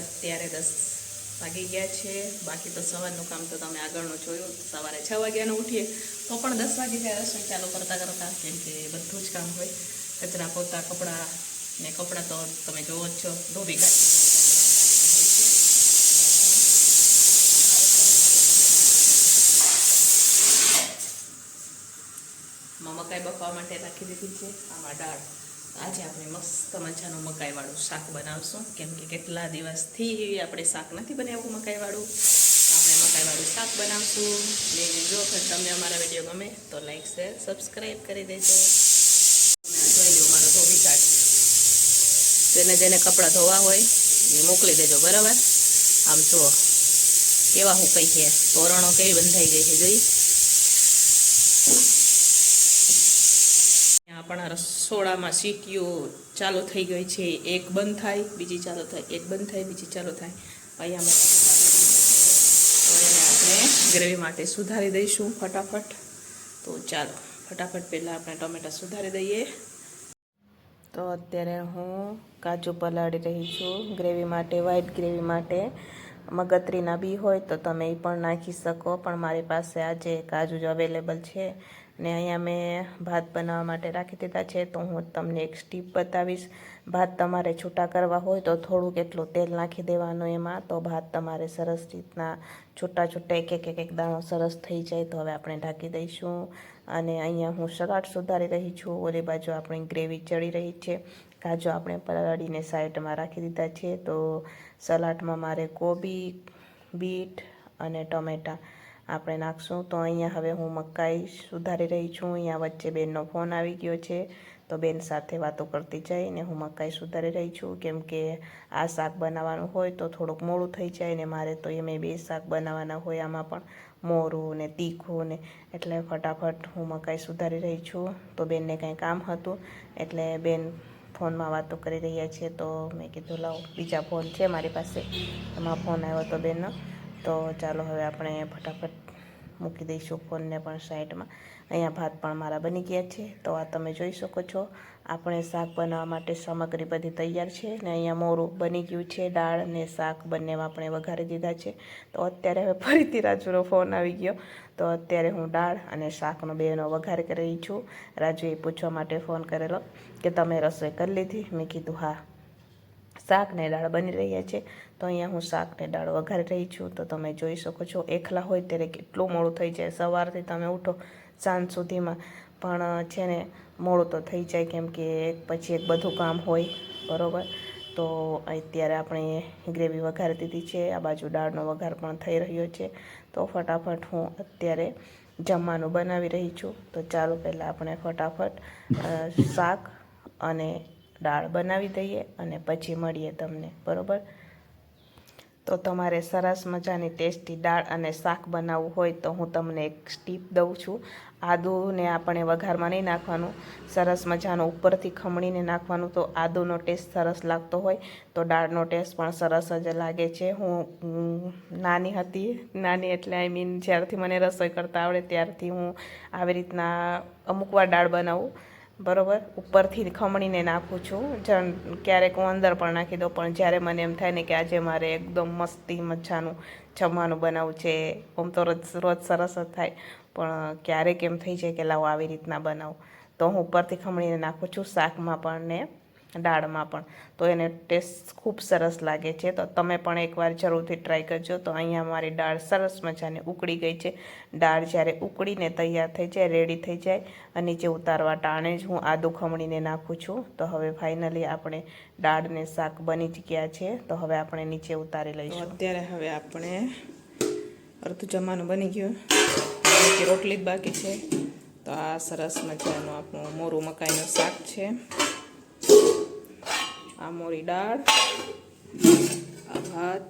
અત્યારે દસ વાગી ગયા છે. બાકી તો સવારનું કામ તો તમે આગળનું જોયું. સવારે છ વાગ્યાનું ઉઠીએ. તો પણ દસ વાગે ત્યારે રસોઈ ચાલુ કરતા કરતા, કેમ કે બધું જ કામ હોય. કચરા પોતા, કપડાં ને કપડાં તો તમે જોવો જ છો. ધોબી કાઢી મકાઈ બફવા માટે રાખી દીધી છે. આમાં દાળ. આજે આપણે મસ્ત મજાનું મકાઈવાળું શાક બનાવશું. કેમ કે કેટલા દિવસથી આપણે શાક નથી બનાવ્યું મકાઈવાળું. આપણે મકાઈવાળું શાક બનાવશું. ને જો તમને અમારા વીડિયો ગમે તો લાઈક, શેર, સબસ્ક્રાઈબ કરી દેજો. જોઈ લો મારો ધોબી કાઢ જેને જેને કપડાં ધોવા હોય એ મોકલી દેજો, બરાબર? આમ જુઓ. કેવા હું કહીએ? તોરણો કેવી બંધાઈ ગઈ છે, જોઈ? આપણા રસોડામાં સીટીઓ ચાલુ થઈ ગઈ છે, એક બંધ થાય, બીજી ચાલુ થાય, એક બંધ થાય, બીજી ચાલુ થાય. અહીંયા આપણે ગ્રેવી માટે સુધારી દઈશું ફટાફટ. તો ચાલો, ફટાફટ પહેલાં આપણે ટમેટા સુધારી દઈએ. તો અત્યારે હું કાજુ પલાળી રહી છું, ગ્રેવી માટે, વ્હાઈટ ગ્રેવી માટે. મગતરીના બી હોય તો તમે એ પણ નાખી શકો, પણ મારી પાસે આજે કાજુ જ અવેલેબલ છે. ને અહીંયા મેં ભાત બનાવવા માટે રાખી દીધા છે, તો હું તમને એક સ્ટીપ બતાવીશ. ભાત તમારે છૂટા કરવા હોય તો થોડુંક એટલું તેલ નાખી દેવાનું એમાં, તો ભાત તમારે સરસ રીતના છૂટા છૂટા એક એક એક દાણો સરસ થઈ જાય તો હવે આપણે ઢાંકી દઈશું. અને અહીંયા હું સલાડ સુધારી રહી છું, ઓલી બાજુ આપણી ગ્રેવી ચડી રહી છે. કાજુ આપણે પલાળીને સાઈડમાં રાખી દીધા છે, તો સલાડમાં મારે કોબી, બીટ અને ટમેટાં. આપણે નાખશું. તો અહીંયા હવે હું મકાઈ સુધારી રહી છું. અહીંયા વચ્ચે બેનનો ફોન આવી ગયો છે. તો બેન સાથે વાતો કરતી જઈને હું મકાઈ સુધારી રહી છું. કેમ કે આ શાક બનાવવાનું હોય તો થોડુંક મોડું થઈ જાય ને મારે તો એમ બે શાક બનાવવાના હોય આમાં પણ. મોરું ને તીખું ને એટલે ફટાફટ હું મકાઈ સુધારી રહી છું. તો બેનને કંઈ કામ હતું એટલે બેન ફોનમાં વાતો કરી રહ્યા છે. તો મેં કીધું, લાવો, બીજા ફોન છે મારી પાસે. એમાં ફોન આવ્યો હતો બેનનો. તો ચાલો હવે આપણે ફટાફટ મૂકી દઈશું ફોનને પણ સાઈડમાં. અહીંયા ભાત પણ મારા બની ગયા છે. તો આ તમે જોઈ શકો છો. આપણે શાક બનાવવા માટે સામગ્રી બધી તૈયાર છે ને અહીંયા મોરું બની ગયું છે, દાળ ને શાક બંનેમાં આપણે વઘારી દીધા છે. તો અત્યારે હવે ફરીથી રાજુનો ફોન આવી ગયો. તો અત્યારે હું દાળ અને શાકનો બેનો વઘાર કરી રહી છું. રાજુએ પૂછવા માટે ફોન કરેલો કે તમે રસોઈ કરી લીધી? મેં કીધું, હા. શાક ને દાળ બની રહ્યા છે, તો અહીંયા હું શાક ને દાળ વઘારી રહી છું. તો તમે જોઈ શકો છો, એકલા હોય ત્યારે કેટલું મોડું થઈ જાય. સવારથી તમે ઉઠો, સાંજ સુધીમાં. પણ છે ને, મોડું તો થઈ જાય, કેમ કે એક પછી એક બધું કામ હોય, બરાબર? તો અત્યારે આપણે ગ્રેવી વઘારી દીધી છે, આ બાજુ દાળનો વઘાર પણ થઈ રહ્યો છે. તો ફટાફટ હું અત્યારે જમવાનું બનાવી રહી છું. તો ચાલો પહેલાં આપણે ફટાફટ શાક અને દાળ બનાવી દઈએ અને પછી મળીએ તમને, બરાબર? તો તમારે સરસ મજાની ટેસ્ટી દાળ અને શાક બનાવવું હોય તો હું તમને એક સ્ટીપ દઉં છું. આદુને આપણે વઘારમાં નહીં નાખવાનું, સરસ મજાનું ઉપરથી ખમણીને નાખવાનું, તો આદુનો ટેસ્ટ સરસ લાગતો હોય, તો દાળનો ટેસ્ટ પણ સરસ જ લાગે છે. હું નાની હતી, નાની એટલે આઈ મીન જ્યારથી મને રસોઈ કરતા આવડે ત્યારથી હું આવી રીતના અમુક દાળ બનાવું. બરોબર? ઉપરથી ખમણીને નાખું છું. જણ ક્યારેક હું અંદર પણ નાખી દઉં, પણ જ્યારે મને એમ થાય ને કે આજે મારે એકદમ મસ્તી, મજાનું જમવાનું બનાવવું છે, આમ તો રોજ રોજ સરસ જ થાય. પણ ક્યારેક એમ થઈ જાય કે લાવો આવી રીતના બનાવું. તો હું ઉપરથી ખમણીને નાખું છું શાકમાં પણ ને દાળમાં પણ. તો એને ટેસ્ટ ખૂબ સરસ લાગે છે. તો તમે પણ એકવાર જરૂરથી ટ્રાય કરજો. તો અહીંયા મારી દાળ સરસ મજાને ઉકળી ગઈ છે. દાળ જ્યારે ઉકળીને તૈયાર થઈ જાય રેડી થઈ જાય અને નીચે ઉતારવા ટાણે જ હું આદુ ખમણીને નાખું છું. તો હવે ફાઇનલી આપણે દાળને શાક બની જ ગયા છે. તો હવે આપણે નીચે ઉતારી લઈશું. અત્યારે હવે આપણે અડધું જમવાનું બની ગયું. રોટલી જ બાકી છે. તો આ સરસ મજાનું આપણું મોરું મકાઈનું શાક છે. આ મોરી દાળ આ ભાત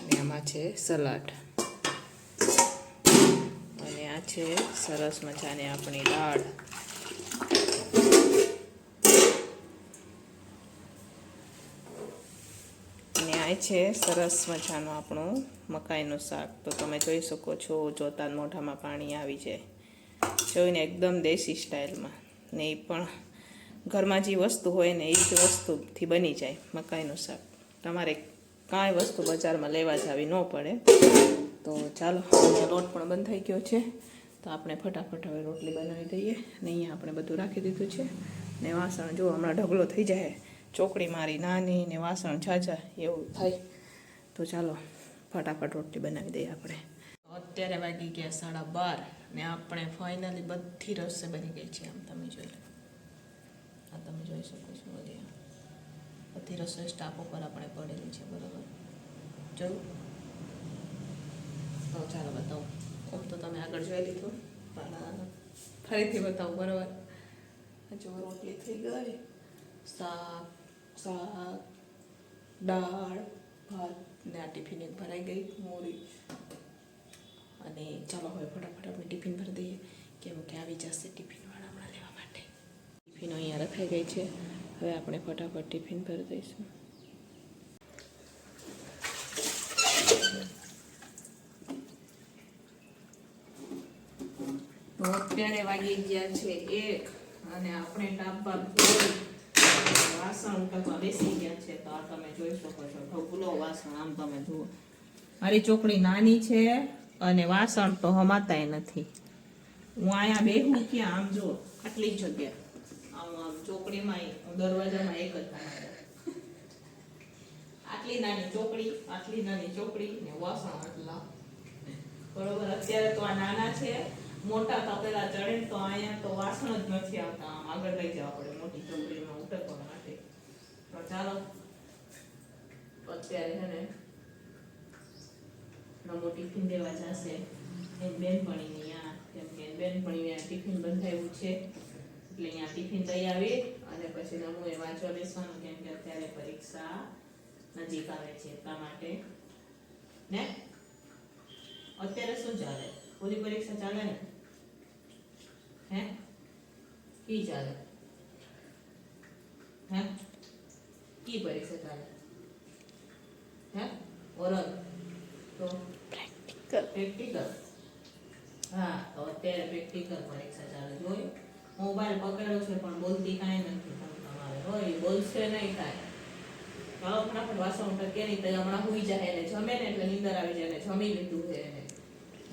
અને આમાં છે સલાડ. અને આ છે સરસ મજાની આપણી દાળ. અને આ છે સરસ મજાનું આપણું મકાઈનું શાક. તો તમે જોઈ શકો છો જોતા મોઢામાં પાણી આવી જાય. જોઈને એકદમ દેશી સ્ટાઇલમાં ને એ પણ ઘરમાં જે વસ્તુ હોય ને એ જ વસ્તુથી બની જાય મકાઈનું શાક. તમારે કાંઈ વસ્તુ બજારમાં લેવા જાવી ન પડે. તો ચાલો લોટ પણ બંધ થઈ ગયો છે. તો આપણે ફટાફટ હવે રોટલી બનાવી દઈએ. ને અહીંયા આપણે બધું રાખી દીધું છે. ને વાસણ જો હમણાં ઢગલો થઈ જાય. ચોકડી મારી નાની ને વાસણ ઝાઝા એવું થાય. તો ચાલો, ફટાફટ રોટલી બનાવી દઈએ આપણે. અત્યારે વાગી ગયા સાડા બાર ને આપણે ફાઇનલી બધી રસોઈ બની ગઈ છે આમ તમે જોઈ લો. આ તમે જોઈ શકો છો બધી બધી રસોઈ સ્ટાફ આપણે પડેલી છે, બરાબર? જોયું તો ચાલો બતાવો. આમ તો તમે આગળ જોઈ લીધું. પણ ફરીથી બતાવું, બરાબર? જો રોટલી થઈ ગઈ. શાક શાક, દાળ, ભાત, ને આ ટિફિન એક ભરાઈ ગઈ મોરી અને ચાલો હવે ફટાફટ આપણે ટિફિન ભરી દઈએ. કેમ કે આવી જશે માટે ટિફિનો અહીંયા રખાઈ ગઈ છે. હવે આપણે ફટાફટ ટિફિન ભરી દઈશું. અત્યારે વાગી ગયા છે એક અને આપણે ડાબા વાસણ ઉટકવા બેસી ગયા છે. તો આ તમે જોઈ શકો છો. ઢગલો વાસણ આમ તમે જુઓ. મારી ચોકડી નાની છે અને વાસણ તો હમાતાય નથી. હું અહીંયા બેહું ક્યાં? આમ જો આટલી જગ્યા આમ આમ ચોકડીમાં દરવાજામાં એક જ આટલી નાની ચોકડી, આટલી નાની ચોકડી ને વાસણ આટલા. બરોબર, અત્યારે તો આ નાના છે. મોટા તપેલા ચડે તો અહીંયા તો વાસણ જ નથી આવતા. આમ આગળ લઈ જવા પડે મોટી ચોકડીમાં ઉટકવા માટે. તો ચાલો, અત્યારે છે ને નમો ટિફિન દેવા જશે. એની બેનપણીની અહીંયા કેમ કે બેનપણીને ટિફિન બંધાયું છે. એટલે અહીંયા ટિફિન લઈ આવી અને પછી નમુએ વાંચવા બેસવાનું કેમ કે અત્યારે પરીક્ષા નજીક આવે છે એટલા માટે. ને? અત્યારે શું ચાલે? પૂરી પરીક્ષા ચાલે ને? હે? કી ચાલે? હે? કી પરીક્ષા ચાલે? હે? ઓરલ. તો? પ્રેક્ટિકલ. પ્રેક્ટિકલ. હા તો અત્યારે પ્રેક્ટિકલ પરીક્ષા ચાલે. જોયું? મોબાઈલ પકડ્યો છે, પણ બોલતી કાંઈ નથી. હોય, બોલશે નહીં કાંઈ. ચાલો, ફટાફટ વાસણ ઉઠકે નહીં તો હમણાં હુઈ જાય એને જમે ને એટલે નીંદર આવી જાય જમી લીધું છે એને.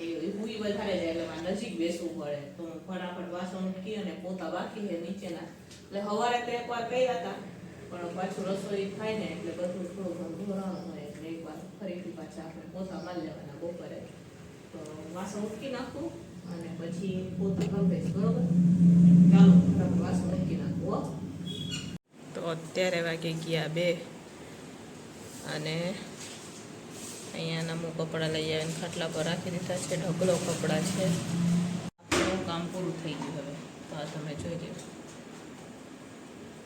એ હુઈ વધારે જાય એટલે મારે નજીક બેસવું પડે. તો હું ફટાફટ વાસણ ઉટકી અને પોતા બાકી છે નીચેના. એટલે સવારે તો એકવાર કર્યા હતા, પણ પાછું રસોઈ થાય ને એટલે બધું થોડું ઘણું ધોરણ હોય એટલે એકવાર ફરીથી પાછા આપણે પોતા મારી લેવાના બપોરે. તો વાસણ ઉટકી નાખું. અને પછી પોતા કંપેશ બરોબર તો અત્યારે વાગે ગયા બે. અને અહીંયા નમું કપડાં લઈ આવીને ખાટલા પર રાખી દીધા છે. ઢગલો કપડાં છે. આપણું કામ પૂરું થઈ ગયું હવે. તો આ તમે જોઈ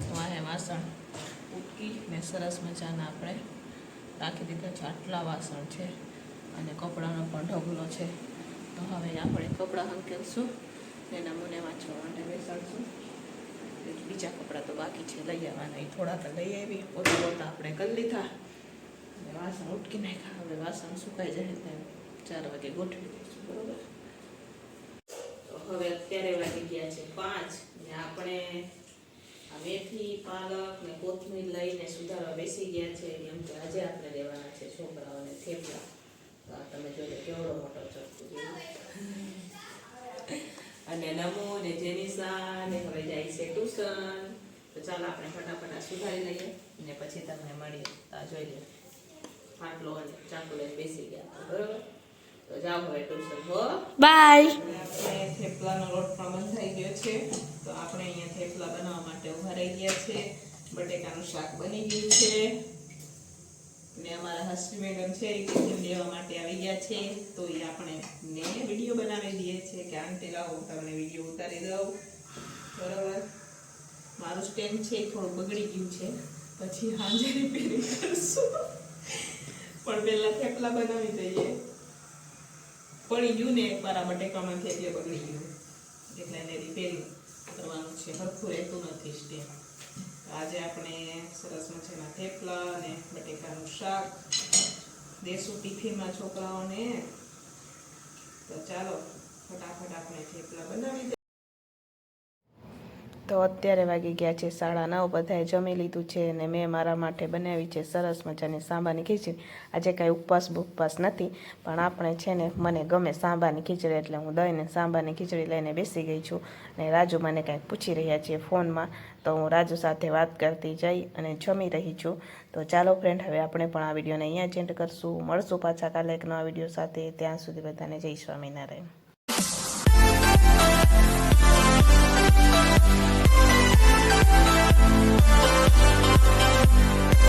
લો આ હે વાસણ. ઉટકી ને સરસ મજાના આપણે રાખી દીધા છે. આટલા વાસણ છે. અને કપડાનો પણ ઢગલો છે. તો હવે આપણે કપડાં હંકેલશું એના મને વાંચવા માટે બેસાડશું. બીજા કપડાં તો બાકી છે, લઈ આવવાના. એ થોડા તો લઈ આવી. પોતા પોતા આપણે કરી લીધા. વાસણ ઉટકી નાખ્યા. હવે વાસણ સુકાઈ જાય એટલે ચાર વાગે ગોઠવી દઈશું, બરોબર? તો હવે અત્યારે વાગી ગયા છે પાંચ. ને આપણે આ મેથી, પાલક ને કોથમીર લઈને સુધારવા બેસી ગયા છે. કેમ કે આજે આપણે દેવાના છે છોકરાઓને થેપલા. તમે જોજો કેવડો મોટો ચટકું અને નમો ને જેનિસા ને હવે જાય છે ટ્યુશન. તો ચાલો આપણે ફટાફટ સુધારી લઈએ ને પછી તમને મળીએ. જોઈ લઈએ ફાટલો અને ચાકુ લઈને બેસી ગયા. બરોબર? તો જાઓ હવે ટ્યુશન હો. બાય. આપણે થેપલાનો લોટ પણ બંધાઈ ગયો છે. તો આપણે અહીંયા થેપલા બનાવવા માટે રહી ગયા છે. બટેકાનું શાક બની ગયું છે. ને અમારા હસી મેડમ છે એ ટિફિન લેવા માટે આવી ગયા છે, તો એ આપણે ને વીડિયો બનાવી દઈએ છે કે આંટી લાવો તમને વીડિયો ઉતારી દઉં. બરાબર? મારું સ્ટેન્ડ છે, થોડું બગડી ગયું છે. પછી સાંજે રિપેરિંગ કરશું. પણ પહેલા થેપલા બનાવી દઈએ. પડી ગયું ને એક વાર આ બટેકામાંથી એટલે બગડી ગયું. એટલે એને રિપેરિંગ કરવાનું છે. હરખું રહેતું નથી સ્ટેન્ડ. આજે આપણે સરસ મજાના થેપલા અને બટેકાનું શાક, દેશું ટિફિનમાં છોકરાઓને. તો ચાલો, ફટાફટ આપણે થેપલા બનાવી તો અત્યારે વાગી ગયા છે સાડા નવ. બધાએ જમી લીધું છે અને મેં મારા માટે બનાવી છે સરસ મજાની સાંબાની ખીચડી. આજે કાંઈ ઉપવાસ બુપવાસ નથી, પણ આપણે છે ને મને ગમે સાંબાની ખીચડી એટલે હું દહીંને સાંબાની ખીચડી લઈને બેસી ગઈ છું અને રાજુ મને કાંઈક પૂછી રહ્યા છે ફોનમાં, તો હું રાજુ સાથે વાત કરતી જઈ અને જમી રહી છું. તો ચાલો ફ્રેન્ડ હવે આપણે પણ આ વિડીયોને અહીંયા જ એન્ડ કરશું. મળશું પાછા કાલે એક નવા વીડિયો સાથે. ત્યાં સુધી બધાને જય સ્વામિનારાયણ.